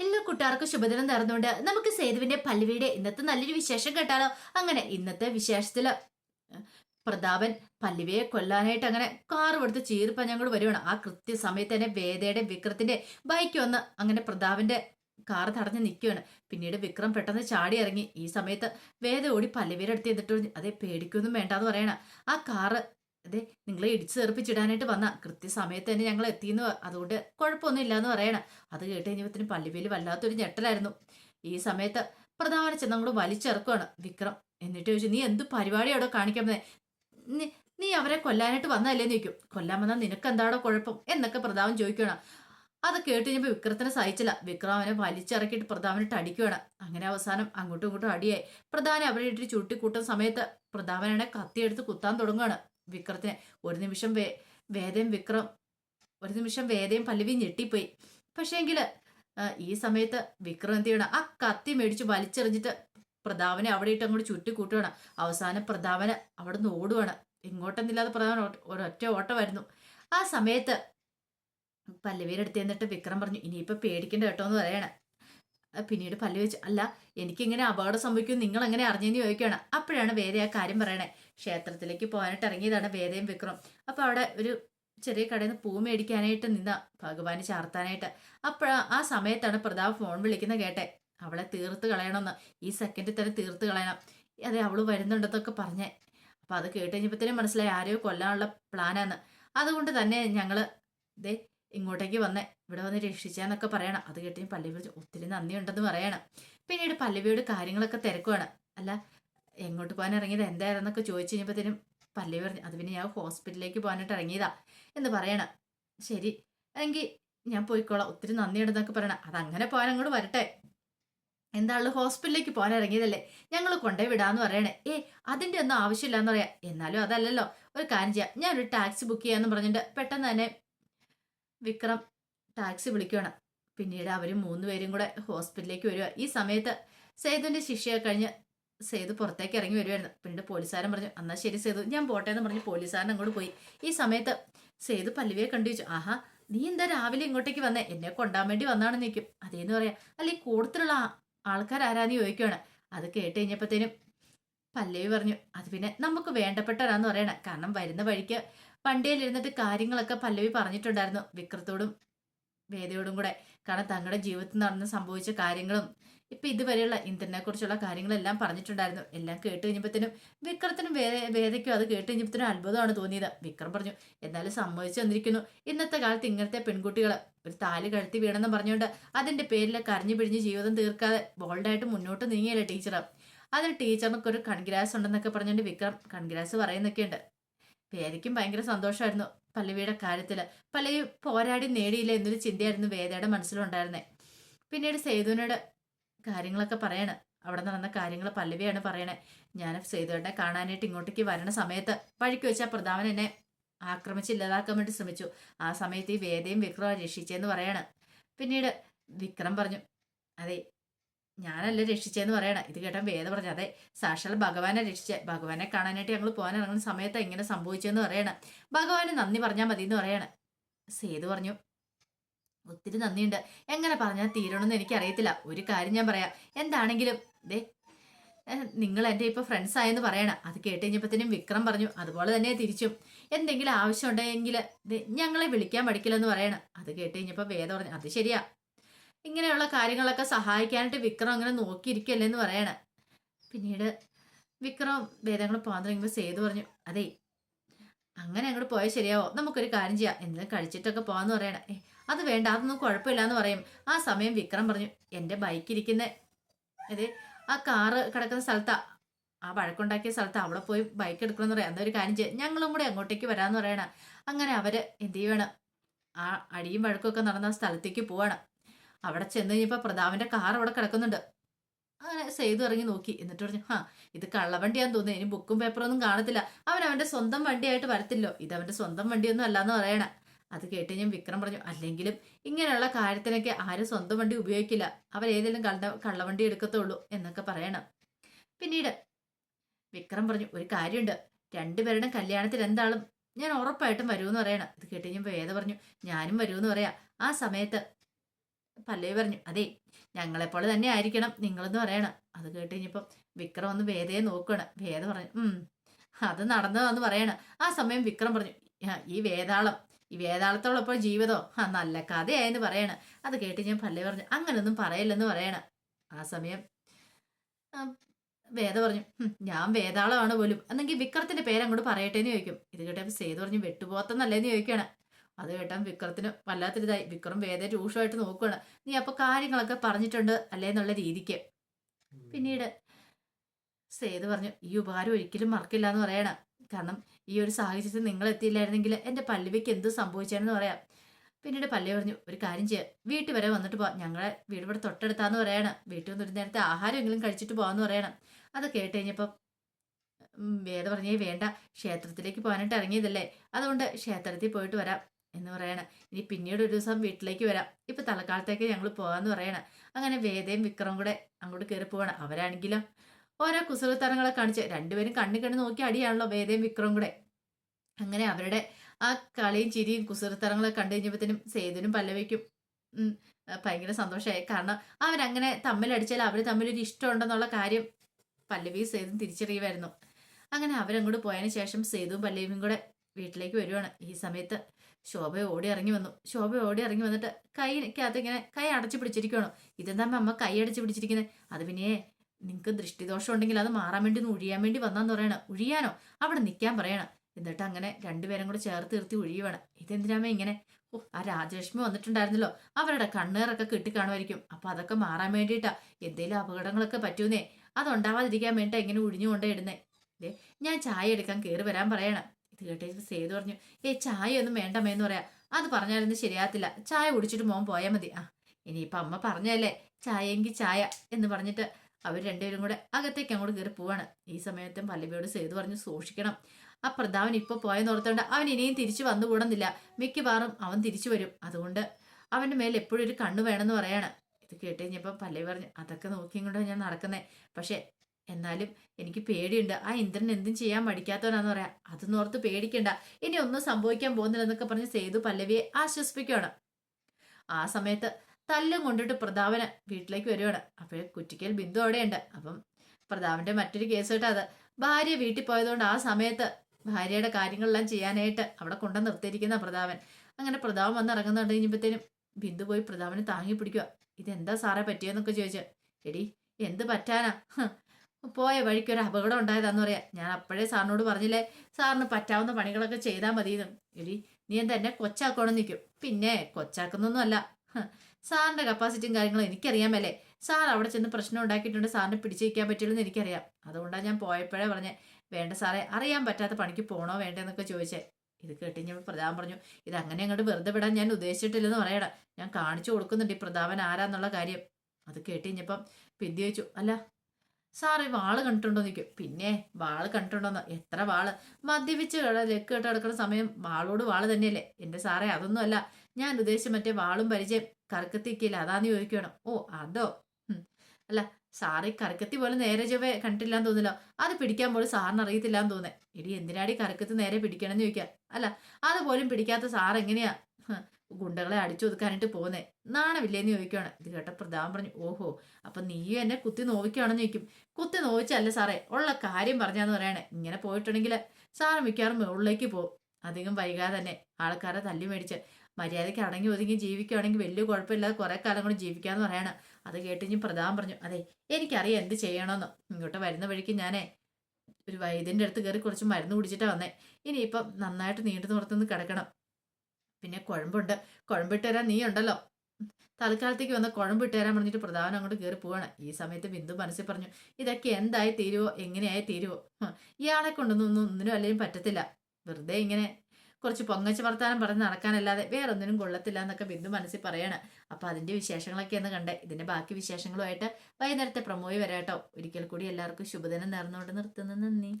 എല്ലാ കൂട്ടുകാർക്കും ശുഭദിനം നേർന്നുകൊണ്ട് നമുക്ക് സേതുവിന്റെ പല്ലുവിയുടെ ഇന്നത്തെ നല്ലൊരു വിശേഷം കേട്ടാലോ? അങ്ങനെ ഇന്നത്തെ വിശേഷത്തിൽ പ്രതാപൻ പല്ലുവിയെ കൊല്ലാനായിട്ട് അങ്ങനെ കാർ കൊടുത്ത് ചീർപ്പഞ്ഞങ്ങോട് വരുവാണ് ആ കൃത്യസമയത്ത് തന്നെ വേദയുടെ വിക്രത്തിന്റെ ബൈക്ക് വന്ന് അങ്ങനെ പ്രതാപന്റെ കാർ തടഞ്ഞ് നിൽക്കുകയാണ് പിന്നീട് വിക്രം പെട്ടെന്ന് ചാടി ഇറങ്ങി. ഈ സമയത്ത് വേദ ഓടി പല്ലുവിയുടെ അടുത്ത് എന്നിട്ട് അതെ പേടിക്കൊന്നും വേണ്ടാന്ന് പറയണ. ആ കാറ് അതെ നിങ്ങളെ ഇടിച്ചു തെറിപ്പിച്ചിടാനായിട്ട് വന്ന. കൃത്യസമയത്ത് തന്നെ ഞങ്ങൾ എത്തിയെന്ന് അതുകൊണ്ട് കുഴപ്പമൊന്നും ഇല്ലാന്ന് പറയണം. അത് കേട്ട് കഴിഞ്ഞപ്പത്തിന് പല്ലുവേൽ വല്ലാത്തൊരു ഞെട്ടലായിരുന്നു. ഈ സമയത്ത് പ്രധാന ചെന്നങ്ങളും വലിച്ചിറക്കുവാണ് വിക്രം. എന്നിട്ട് ചോദിച്ചു നീ എന്ത് പരിപാടി അവിടെ കാണിക്കാൻ? നീ അവരെ കൊല്ലാനായിട്ട് വന്നതല്ലേന്ന് ചോദിക്കും. കൊല്ലാൻ വന്നാൽ നിനക്ക് എന്താടോ കുഴപ്പം? എന്നൊക്കെ പ്രതാപൻ ചോദിക്കണം അത് കേട്ട് കഴിഞ്ഞപ്പോൾ വിക്രത്തിനെ സഹിച്ചില്ല. വിക്രം അവനെ വലിച്ചിറക്കിയിട്ട് പ്രതാപനിട്ട് അടിക്കുകയാണ് അങ്ങനെ അവസാനം അങ്ങോട്ടും ഇങ്ങോട്ടും അടിയായി. പ്രധാന അവരെ ഇട്ട് ചുട്ടിക്കൂട്ടുന്ന സമയത്ത് പ്രതാപനാണെ കത്തിയെടുത്ത് കുത്താൻ തുടങ്ങുകയാണ് വിക്രത്തിനെ ഒരു നിമിഷം വേ വേദയും വിക്രം ഒരു നിമിഷം വേദയും പല്ലവി ഞെട്ടിപ്പോയി. പക്ഷേങ്കിൽ ഈ സമയത്ത് വിക്രം എന്ത് ചെയ്യണം? ആ കത്തി മേടിച്ച് വലിച്ചെറിഞ്ഞിട്ട് പ്രതാപനെ അവിടെ ഇട്ട് അങ്ങോട്ട് ചുറ്റി കൂട്ടുകയാണ് അവസാനം പ്രതാപന് അവിടെ നിന്ന് ഓടുകയാണ് ഇങ്ങോട്ടെന്നില്ലാതെ പ്രധാന ഒരൊറ്റ ഓട്ടമായിരുന്നു. ആ സമയത്ത് പല്ലവിയുടെ അടുത്ത് എന്നിട്ട് വിക്രം പറഞ്ഞു ഇനിയിപ്പോൾ പേടിക്കേണ്ട കേട്ടോ എന്ന് പറയണ. പിന്നീട് പല്ല് വെച്ച് അല്ല എനിക്കിങ്ങനെ അപകടം സംഭവിക്കും നിങ്ങൾ എങ്ങനെ അറിഞ്ഞെന്ന് ചോദിക്കുകയാണ്. അപ്പോഴാണ് വേദ ആ കാര്യം പറയണേ. ക്ഷേത്രത്തിലേക്ക് പോകാനായിട്ട് ഇറങ്ങിയതാണ് വേദയും വിക്രം. അപ്പോൾ അവിടെ ഒരു ചെറിയ കടയിൽ നിന്ന് പൂ മേടിക്കാനായിട്ട് നിന്ന ഭഗവാന് ചാർത്താനായിട്ട്. അപ്പോഴാ ആ സമയത്താണ് പ്രതാപ് ഫോൺ വിളിക്കുന്ന കേട്ടെ. അവളെ തീർത്ത് കളയണമെന്ന്. ഈ സെക്കൻഡിൽ തന്നെ തീർത്ത് കളയണം. അതെ അവൾ വരുന്നുണ്ടെന്നൊക്കെ പറഞ്ഞേ. അപ്പൊ അത് കേട്ട് മനസ്സിലായി ആരെയോ കൊല്ലാനുള്ള പ്ലാനാണ് അതുകൊണ്ട് തന്നെ ഞങ്ങൾ ദേ ഇങ്ങോട്ടേക്ക് വന്നേ. ഇവിടെ വന്ന് രക്ഷിച്ചാന്നൊക്കെ പറയണം. അത് കേട്ട് പല്ലവി വിളിച്ച് ഒത്തിരി നന്ദിയുണ്ടെന്ന് പറയണം. പിന്നീട് പല്ലവിയോട് കാര്യങ്ങളൊക്കെ തിരക്കുവാണ്. അല്ല എങ്ങോട്ട് പോകാൻ ഇറങ്ങിയത്? എന്തായിരുന്നൊക്കെ ചോദിച്ചു കഴിഞ്ഞപ്പോഴത്തേനും പല്ലവി പറഞ്ഞു അത് പിന്നെ ഞാൻ ഹോസ്പിറ്റലിലേക്ക് പോകാനായിട്ട് ഇറങ്ങിയതാ എന്ന് പറയണം. ശരി. എങ്കിൽ ഞാൻ പോയിക്കോളാം. ഒത്തിരി നന്ദിയുണ്ടെന്നൊക്കെ പറയണം. അതങ്ങനെ പോകാൻ അങ്ങോട്ട് വരട്ടെ. എന്താണല്ലോ ഹോസ്പിറ്റലിലേക്ക് പോകാൻ ഇറങ്ങിയതല്ലേ? ഞങ്ങൾ കൊണ്ടേ വിടാന്ന് പറയണേ. ഏ അതിന്റെ ഒന്നും ആവശ്യമില്ലാന്ന് പറയാം. എന്നാലും അതല്ലല്ലോ. ഒരു കാര്യം ചെയ്യാം. ഞാനൊരു ടാക്സി ബുക്ക് ചെയ്യാന്ന് പറഞ്ഞിട്ട് പെട്ടെന്ന് തന്നെ വിക്രം ടാക്സി വിളിക്കുകയാണ്. പിന്നീട് അവർ മൂന്നുപേരും കൂടെ ഹോസ്പിറ്റലിലേക്ക് വരിക. ഈ സമയത്ത് സേതുവിന്റെ ശിഷ്യയെ കഴിഞ്ഞ് സേതു പുറത്തേക്ക് ഇറങ്ങി വരുമായിരുന്നു പിന്നീട് പോലീസുകാരൻ പറഞ്ഞു എന്നാ ശരി സേതു ഞാൻ പോട്ടെ എന്ന് പറഞ്ഞ് പോലീസുകാരൻ അങ്ങോട്ട് പോയി. ഈ സമയത്ത് സേതു പല്ലവിയെ കണ്ടു ചോദിച്ചു ആഹാ നീ എന്താ രാവിലെ ഇങ്ങോട്ടേക്ക് വന്നേ? എന്നെ കൊണ്ടാൻ വേണ്ടി വന്നാണെന്ന് നിൽക്കും അതേന്ന് പറയാ അല്ല ഈ കൂടുതലുള്ള ആൾക്കാരാരാന്ന് ചോദിക്കുകയാണ് അത് കേട്ട് കഴിഞ്ഞപ്പോഴത്തേനും പല്ലവി പറഞ്ഞു അത് പിന്നെ നമുക്ക് വേണ്ടപ്പെട്ടവരാന്ന് പറയണേ. കാരണം വരുന്ന വഴിക്ക് വണ്ടിയിലിരുന്നിട്ട് കാര്യങ്ങളൊക്കെ പല്ലവി പറഞ്ഞിട്ടുണ്ടായിരുന്നു വിക്രത്തോടും വേദയോടും കൂടെ. കാരണം തങ്ങളുടെ ജീവിതത്തിൽ നടന്ന് സംഭവിച്ച കാര്യങ്ങളും ഇപ്പൊ ഇതുവരെയുള്ള ഇന്ദ്രനെ കുറിച്ചുള്ള കാര്യങ്ങളെല്ലാം പറഞ്ഞിട്ടുണ്ടായിരുന്നു. എല്ലാം കേട്ട് കഴിഞ്ഞപ്പോഴത്തേനും വിക്രത്തിനും വേദ വേദയ്ക്കും അത് കേട്ട് കഴിഞ്ഞപ്പോഴത്തേനും അത്ഭുതമാണ് തോന്നിയത്. വിക്രം പറഞ്ഞു എന്നാലും സമ്മതിച്ചു വന്നിരിക്കുന്നു ഇന്നത്തെ കാലത്ത് ഇങ്ങനത്തെ പെൺകുട്ടികൾ ഒരു താൽ കഴുത്തി വീണെന്ന് പറഞ്ഞുകൊണ്ട് അതിന്റെ പേരിൽ കരഞ്ഞു പിഴിഞ്ഞ് ജീവിതം തീർക്കാതെ ബോൾഡായിട്ട് മുന്നോട്ട് നീങ്ങിയല്ലേ ടീച്ചർ അതിൽ ടീച്ചറിനൊക്കെ ഒരു കൺഗ്രാസ് ഉണ്ടെന്നൊക്കെ പറഞ്ഞുകൊണ്ട് വിക്രം കൺഗ്രാസ് പറയുന്നൊക്കെ വേദയ്ക്കും ഭയങ്കര സന്തോഷമായിരുന്നു പല്ലവിയുടെ കാര്യത്തിൽ പല്ലവി പോരാടി നേടിയില്ല എന്നൊരു ചിന്തയായിരുന്നു വേദയുടെ മനസ്സിലുണ്ടായിരുന്നേ. പിന്നീട് സേതുവിനോട് കാര്യങ്ങളൊക്കെ പറയണ്. അവിടെ നടന്ന കാര്യങ്ങൾ പല്ലവിയാണ് പറയണേ. ഞാൻ സേതുവേട്ടനെ കാണാനായിട്ട് ഇങ്ങോട്ടേക്ക് വരണ സമയത്ത് വഴിക്ക് വെച്ച പ്രതാപൻ എന്നെ ആക്രമിച്ച് ഇല്ലാതാക്കാൻ വേണ്ടി ശ്രമിച്ചു. ആ സമയത്ത് ഈ വേദയും വിക്രവും രക്ഷിച്ചെന്ന് പറയാണ്. പിന്നീട് വിക്രം പറഞ്ഞു അതെ ഞാനല്ല രക്ഷിച്ചേന്ന് പറയണം. ഇത് കേട്ടാൻ വേദ പറഞ്ഞു അതെ സാക്ഷാൽ ഭഗവാനെ രക്ഷിച്ച. ഭഗവാനെ കാണാനായിട്ട് ഞങ്ങൾ പോകാൻ ഇറങ്ങുന്ന സമയത്ത് ഇങ്ങനെ സംഭവിച്ചെന്ന് പറയണം. ഭഗവാന് നന്ദി പറഞ്ഞാൽ മതി എന്ന് പറയണം. സേതു പറഞ്ഞു ഒത്തിരി നന്ദിയുണ്ട്. എങ്ങനെ പറഞ്ഞാൽ തീരണമെന്ന് എനിക്കറിയത്തില്ല. ഒരു കാര്യം ഞാൻ പറയാം. എന്താണെങ്കിലും ദേ നിങ്ങൾ എന്റെ ഇപ്പോൾ ഫ്രണ്ട്സ് ആയെന്ന് പറയണം. അത് കേട്ട് കഴിഞ്ഞപ്പോഴത്തേനും വിക്രം പറഞ്ഞു അതുപോലെ തന്നെ തിരിച്ചും. എന്തെങ്കിലും ആവശ്യം ഉണ്ടെങ്കിൽ ദേ, ഞങ്ങളെ വിളിക്കാൻ പഠിക്കില്ലെന്ന് പറയണം. അത് കേട്ട് കഴിഞ്ഞപ്പോൾ വേദ പറഞ്ഞു അത് ശരിയാ. ഇങ്ങനെയുള്ള കാര്യങ്ങളൊക്കെ സഹായിക്കാനായിട്ട് വിക്രം അങ്ങനെ നോക്കിയിരിക്കല്ലേ എന്ന് പറയണ. പിന്നീട് വിക്രം വേദങ്ങൾ പോകാൻ തുടങ്ങിയപ്പോൾ സേതു പറഞ്ഞു അതെ അങ്ങനെ അങ്ങോട്ട് പോയാൽ ശരിയാവോ? നമുക്കൊരു കാര്യം ചെയ്യാം. എന്തെങ്കിലും കഴിച്ചിട്ടൊക്കെ പോകാമെന്ന് പറയണേ. "ഏ, അത് വേണ്ട അതൊന്നും കുഴപ്പമില്ല എന്ന് പറയും. ആ സമയം വിക്രം പറഞ്ഞു എന്റെ ബൈക്ക് ഇരിക്കുന്ന അതെ ആ കാറ് കിടക്കുന്ന സ്ഥലത്താ ആ വഴക്കുണ്ടാക്കിയ സ്ഥലത്ത് അവിടെ പോയി ബൈക്ക് എടുക്കണമെന്ന് പറയാം. അതൊരു കാര്യം ചെയ്യാം? ഞങ്ങളും കൂടെ അങ്ങോട്ടേക്ക് വരാമെന്ന് പറയണ. അങ്ങനെ അവർ എന്ത് ചെയ്യണം ആ അടിയും വഴക്കൊക്കെ നടന്ന ആ സ്ഥലത്തേക്ക് പോവാണ്. അവിടെ ചെന്ന് കഴിഞ്ഞപ്പോൾ പ്രതാപന്റെ കാർ അവിടെ കിടക്കുന്നുണ്ട്. അങ്ങനെ സെയ്തു ഇറങ്ങി നോക്കി. എന്നിട്ട് പറഞ്ഞു ഹാ ഇത് കള്ളവണ്ടിയാന്ന് തോന്നുന്നു. ഇനി ബുക്കും പേപ്പറൊന്നും കാണത്തില്ല. അവൻ അവന്റെ സ്വന്തം വണ്ടിയായിട്ട് വരത്തില്ലോ. ഇത് അവന്റെ സ്വന്തം വണ്ടിയൊന്നും അല്ലാന്ന് പറയണ. അത് കേട്ട് ഞാൻ വിക്രം പറഞ്ഞു അല്ലെങ്കിലും ഇങ്ങനെയുള്ള കാര്യത്തിനൊക്കെ ആരും സ്വന്തം വണ്ടി ഉപയോഗിക്കില്ല. അവർ ഏതെങ്കിലും കള്ള കള്ളവണ്ടി എടുക്കത്തുള്ളൂ എന്നൊക്കെ പറയണം. പിന്നീട് വിക്രം പറഞ്ഞു ഒരു കാര്യമുണ്ട്. രണ്ടുപേരുടെ കല്യാണത്തിൽ എന്താളും ഞാൻ ഉറപ്പായിട്ടും വരുമെന്ന് പറയണം. ഇത് കേട്ട് ഞാൻ വേദ പറഞ്ഞു ഞാനും വരുമെന്ന് പറയാം. ആ സമയത്ത് പല്ലവി പറഞ്ഞു അതെ ഞങ്ങളെപ്പോലെ തന്നെ ആയിരിക്കണം നിങ്ങളെന്ന് പറയണം. അത് കേട്ട് കഴിഞ്ഞപ്പം വിക്രം ഒന്ന് വേദയെ നോക്കുകയാണ് വേദ പറഞ്ഞു ഉം അത് നടന്നതെന്ന് പറയണം. ആ സമയം വിക്രം പറഞ്ഞു ഈ വേതാളം ഈ വേതാളത്തോടൊപ്പം ജീവിതോ? ആ നല്ല കഥയായെന്ന് പറയണം. അത് കേട്ട് ഞാൻ പല്ലവി പറഞ്ഞു അങ്ങനൊന്നും പറയില്ലെന്ന് പറയണം. ആ സമയം വേദ പറഞ്ഞു ഞാൻ വേതാളമാണ് പോലും. അല്ലെങ്കിൽ വിക്രത്തിന്റെ പേര് അങ്ങോട്ട് പറയട്ടെ എന്ന് ചോദിക്കും. ഇത് കേട്ടപ്പോൾ സേതു പറഞ്ഞു വെട്ടുപോത്തെന്നല്ലേന്ന് ചോദിക്കുകയാണ്. അത് കേട്ടാൽ വിക്രത്തിന് വല്ലാത്തൊരിതായി വിക്രം വേദ രൂക്ഷമായിട്ട് നോക്കുകയാണ് നീ അപ്പൊ കാര്യങ്ങളൊക്കെ പറഞ്ഞിട്ടുണ്ട് അല്ലേ എന്നുള്ള രീതിക്ക്? പിന്നീട് സേതു പറഞ്ഞു ഈ ഉപകാരം ഒരിക്കലും മറക്കില്ല എന്ന് പറയണം. കാരണം ഈ ഒരു സാഹചര്യത്തിൽ നിങ്ങൾ എത്തിയില്ലായിരുന്നെങ്കിൽ എന്റെ പല്ലവിക്ക് എന്ത് സംഭവിച്ചതെന്ന് പറയാം. പിന്നീട് പല്ലവി പറഞ്ഞു ഒരു കാര്യം ചെയ്യാം. വീട്ടിൽ വരെ വന്നിട്ട് പോവാം ഞങ്ങളെ വീട് ഇവിടെ തൊട്ടടുത്താന്ന് പറയണം. വീട്ടിൽ വന്ന് ഒരു നേരത്തെ ആഹാരമെങ്കിലും കഴിച്ചിട്ട് പോകാമെന്ന് പറയണം. അത് കേട്ട് കഴിഞ്ഞപ്പം വേദ പറഞ്ഞേ വേണ്ട. ക്ഷേത്രത്തിലേക്ക് പോകാനായിട്ട് ഇറങ്ങിയതല്ലേ. അതുകൊണ്ട് ക്ഷേത്രത്തിൽ പോയിട്ട് വരാം. എന്ന് പറയണം. ഇനി പിന്നീട് ഒരു ദിവസം വീട്ടിലേക്ക് വരാം. ഇപ്പൊ തലക്കാലത്തേക്ക് ഞങ്ങൾ പോകാമെന്ന് പറയണം. അങ്ങനെ വേദയും വിക്രം കൂടെ അങ്ങോട്ട് കയറി പോവാണ്. അവരാണെങ്കിലും? ഓരോ കുസൃത്തരങ്ങളെ കാണിച്ച് രണ്ടുപേരും കണ്ണു കണ്ണു നോക്കി അടിയാണല്ലോ വേദയും വിക്രം കൂടെ. അങ്ങനെ അവരുടെ ആ കളിയും ചിരിയും കുസൃത്തരങ്ങളെ കണ്ടു കഴിഞ്ഞപ്പോഴത്തേനും സേതുനും പല്ലവിക്കും ഭയങ്കര സന്തോഷമായി. കാരണം അവരങ്ങനെ തമ്മിലടിച്ചാൽ അവർ തമ്മിലൊരു ഇഷ്ടമുണ്ടെന്നുള്ള കാര്യം പല്ലവിയും സേതും തിരിച്ചറിയുമായിരുന്നു. അങ്ങനെ അവരങ്ങോട്ട് പോയതിനു ശേഷം സേതുവും പല്ലവിയും കൂടെ വീട്ടിലേക്ക് വരുവാണ്. ഈ സമയത്ത് ശോഭ ഓടി ഇറങ്ങി വന്നു. ശോഭ ഓടി ഇറങ്ങി വന്നിട്ട് കൈക്കകത്ത് ഇങ്ങനെ കൈ അടച്ചു പിടിച്ചിരിക്കണോ ഇതെന്താ അമ്മ കൈ അടച്ചു പിടിച്ചിരിക്കുന്നത് അത് പിന്നെ നിങ്ങൾക്ക് ദൃഷ്ടിദോഷം ഉണ്ടെങ്കിൽ അത് മാറാൻ വേണ്ടി ഒന്ന് ഒഴിയാൻ വേണ്ടി വന്നാന്ന് പറയണം. ഉഴിയാനോ? അവിടെ നിൽക്കാൻ പറയണം. എന്നിട്ട് അങ്ങനെ രണ്ടുപേരും കൂടെ ചേർത്ത് നിർത്തി ഒഴിയുവാണ് ഇതെന്തിനാമ ഇങ്ങനെ? ഓ ആ രാജലക്ഷ്മി വന്നിട്ടുണ്ടായിരുന്നല്ലോ. അവരുടെ കണ്ണേറൊക്കെ കിട്ടിക്കാണുമായിരിക്കും. അപ്പൊ അതൊക്കെ മാറാൻ വേണ്ടിയിട്ടാ. എന്തേലും അപകടങ്ങളൊക്കെ പറ്റൂന്നേ? അതുണ്ടാവാതിരിക്കാൻ വേണ്ടിട്ടാ ഇങ്ങനെ ഉഴിഞ്ഞുകൊണ്ടേ ഇടുന്നേ. ഞാൻ ചായ എടുക്കാൻ കയറി വരാൻ പറയണം. ഇത് സേതു പറഞ്ഞു. ഏ ചായ ഒന്നും വേണ്ടമ്മേന്ന് പറയാം. അത് പറഞ്ഞാലൊന്നും ശരിയാത്തില്ല ചായ കുടിച്ചിട്ട് മോൻ പോയാൽ മതി. ആ ഇനിയിപ്പം അമ്മ പറഞ്ഞല്ലേ ചായയെങ്കിൽ ചായ എന്ന് പറഞ്ഞിട്ട് അവർ രണ്ടുപേരും കൂടെ അകത്തേക്ക് അങ്ങോട്ട് കയറി പോവാണ്. ഈ സമയത്തും പല്ലവിയോട് സേതു പറഞ്ഞു സൂക്ഷിക്കണം. ആ പ്രതാവൻ ഇപ്പോൾ പോയെന്ന് ഓർത്തോണ്ട് അവൻ ഇനിയും തിരിച്ചു വന്നുകൂടുന്നില്ല മിക്കവാറും അവൻ തിരിച്ചു വരും. അതുകൊണ്ട് അവന്റെ മേലെ എപ്പോഴും ഒരു കണ്ണു വേണമെന്ന് പറയാണ്. ഇത് കേട്ട് കഴിഞ്ഞപ്പോൾ പല്ലവി പറഞ്ഞു അതൊക്കെ നോക്കിയും കൊണ്ടാണ് ഞാൻ നടക്കുന്നത് പക്ഷെ എന്നാലും എനിക്ക് പേടിയുണ്ട്. ആ ഇന്ദ്രൻ എന്തും ചെയ്യാൻ മടിക്കാത്തവനാന്ന് പറയാം. അതൊന്നും ഓർത്ത് പേടിക്കണ്ട. ഇനി ഒന്നും സംഭവിക്കാൻ പോകുന്നില്ലെന്നൊക്കെ പറഞ്ഞ് സേതു പല്ലവിയെ ആശ്വസിപ്പിക്കുകയാണ്. ആ സമയത്ത് തല്ലും കൊണ്ടിട്ട് പ്രതാപന് വീട്ടിലേക്ക് വരുവാണ്. അപ്പോഴേ കുറ്റിക്കൽ ബിന്ദു അവിടെയുണ്ട്. അപ്പം പ്രതാപന്റെ മറ്റൊരു കേസ് കേട്ടോ അത്. ഭാര്യ വീട്ടിൽ പോയതുകൊണ്ട് ആ സമയത്ത് ഭാര്യയുടെ കാര്യങ്ങളെല്ലാം ചെയ്യാനായിട്ട് അവിടെ കൊണ്ടു നിർത്തിയിരിക്കുന്ന പ്രതാപൻ. അങ്ങനെ പ്രതാപൻ വന്ന് ഇറങ്ങുന്നുണ്ട് കഴിഞ്ഞപ്പോഴത്തേനും ബിന്ദു പോയി പ്രതാപനെ താങ്ങി പിടിക്കുക ഇതെന്താ സാറേ പറ്റിയെന്നൊക്കെ ചോദിച്ചു. എടി എന്ത് പറ്റാനാ? പോയ വഴിക്ക് ഒരു അപകടം ഉണ്ടായതാന്ന് പറയാ. ഞാൻ അപ്പോഴേ സാറിനോട് പറഞ്ഞില്ലേ സാറിന് പറ്റാവുന്ന പണികളൊക്കെ ചെയ്താൽ മതിയെന്ന്. എടി നീ എന്താ എന്നെ കൊച്ചാക്കോണം നിൽക്കും പിന്നെ കൊച്ചാക്കുന്നൊന്നും അല്ല സാറിന്റെ കപ്പാസിറ്റിയും കാര്യങ്ങളും എനിക്കറിയാൻ മേലേ. സാർ അവിടെ ചെന്ന് പ്രശ്നം ഉണ്ടാക്കിയിട്ടുണ്ട് സാറിന് പിടിച്ചു വയ്ക്കാൻ പറ്റുള്ളൂ എന്ന് എനിക്കറിയാം. അതുകൊണ്ടാണ് ഞാൻ പോയപ്പോഴേ പറഞ്ഞേ വേണ്ട സാറേ അറിയാൻ പറ്റാത്ത പണിക്ക് പോണോ വേണ്ടെന്നൊക്കെ ചോദിച്ചേ. ഇത് കേട്ടി ഞാൻ പ്രതാപൻ പറഞ്ഞു ഇത് അങ്ങനെ അങ്ങോട്ട് വെറുതെ വിടാൻ ഞാൻ ഉദ്ദേശിച്ചിട്ടില്ലെന്ന് പറയണം ഞാൻ കാണിച്ചു കൊടുക്കുന്നുണ്ട് ഈ പ്രതാപൻ ആരാന്നുള്ള കാര്യം. അത് കേട്ടി കഴിഞ്ഞപ്പം പിന്തി ചോദിച്ചു അല്ല സാറ് ഈ വാൾ കണ്ടിട്ടുണ്ടോ? നിൽക്കും പിന്നെ വാൾ കണ്ടിട്ടുണ്ടോന്ന്? എത്ര വാൾ? മദ്യപിച്ച് ലെക്ക് കേട്ട് കിടക്കുന്ന സമയം വാളോട് വാൾ തന്നെയല്ലേ? എന്റെ സാറേ അതൊന്നും അല്ല ഞാൻ ഉദ്ദേശിച്ച മറ്റേ വാളും പരിചയം കറക്കത്തിക്കില്ല അതാന്ന് ചോദിക്കണം ഓ അതോ? അല്ല സാറി കറക്കത്തി പോലെ നേരെ ചൊവ്വേ കണ്ടിട്ടില്ലാന്ന് തോന്നില്ല അത് പിടിക്കാൻ പോലും സാറിന് അറിയത്തില്ലാന്ന് തോന്നേ എടി എന്തിനാടി കറക്കത്ത് നേരെ പിടിക്കണം എന്ന് ചോദിക്കാം? അല്ല അതുപോലും പിടിക്കാത്ത സാർ എങ്ങനെയാ ഗുണ്ടകളെ അടിച്ചൊതുക്കാനായിട്ട് പോകുന്നേ? നാണമില്ലേന്ന് ചോദിക്കുകയാണ് ഇത് കേട്ട പ്രധാനം പറഞ്ഞു ഓഹോ അപ്പൊ നീയും എന്നെ കുത്തി നോവിക്കുകയാണെന്ന് ചോദിക്കും. കുത്തി നോവിച്ചല്ല സാറേ ഉള്ള കാര്യം പറഞ്ഞാന്ന് പറയണേ. ഇങ്ങനെ പോയിട്ടുണ്ടെങ്കിൽ സാറ് മിക്കവാറും മുകളിലേക്ക് പോകും അധികം വൈകാതെ തന്നെ ആൾക്കാരെ തല്ലി മേടിച്ച് മര്യാദയ്ക്ക് അടങ്ങി ഒതുങ്ങി ജീവിക്കുകയാണെങ്കിൽ വലിയ കുഴപ്പമില്ലാതെ കുറെ കാലം കൂടി ജീവിക്കാന്ന് പറയണം. അത് കേട്ട് ഇനി പ്രതാപം പറഞ്ഞു അതെ എനിക്കറിയാം എന്ത് ചെയ്യണമെന്ന് ഇങ്ങോട്ട് വരുന്ന വഴിക്ക് ഞാനേ ഒരു വൈദ്യന്റെ അടുത്ത് കയറി കുറച്ച് മരുന്ന് കുടിച്ചിട്ടാണ് വന്നേ. ഇനിയിപ്പം നന്നായിട്ട് നീണ്ടു നിർത്തുനിന്ന് കിടക്കണം. പിന്നെ കുഴമ്പുണ്ട്. കുഴമ്പിട്ട് തരാൻ നീ ഉണ്ടല്ലോ തൽക്കാലത്തേക്ക് വന്ന കുഴമ്പിട്ട് തരാൻ പറഞ്ഞിട്ട് പ്രധാനം അങ്ങോട്ട് കയറി പോവാണ്. ഈ സമയത്ത് ബിന്ദു മനസ്സിൽ പറഞ്ഞു ഇതൊക്കെ എന്തായി തീരുവോ? എങ്ങനെയായി തീരുവോ? ഇയാളെ കൊണ്ടൊന്നും ഒന്നിനും അല്ലെങ്കിലും പറ്റത്തില്ല. വെറുതെ ഇങ്ങനെ കുറച്ച് പൊങ്ങച്ച വർത്താനം പറഞ്ഞ് നടക്കാനല്ലാതെ വേറൊന്നിനും കൊള്ളത്തില്ല എന്നൊക്കെ ബിന്ദു മനസ്സിൽ പറയാണ്. അപ്പൊ അതിന്റെ വിശേഷങ്ങളൊക്കെ ഒന്ന് കണ്ടേ. ഇതിന്റെ ബാക്കി വിശേഷങ്ങളുമായിട്ട് വൈകുന്നേരത്തെ പ്രമോയി വരാട്ടോ. ഒരിക്കൽ കൂടി എല്ലാവർക്കും ശുഭദിനം നേർന്നുകൊണ്ട് നിർത്തുന്നു. നന്ദി.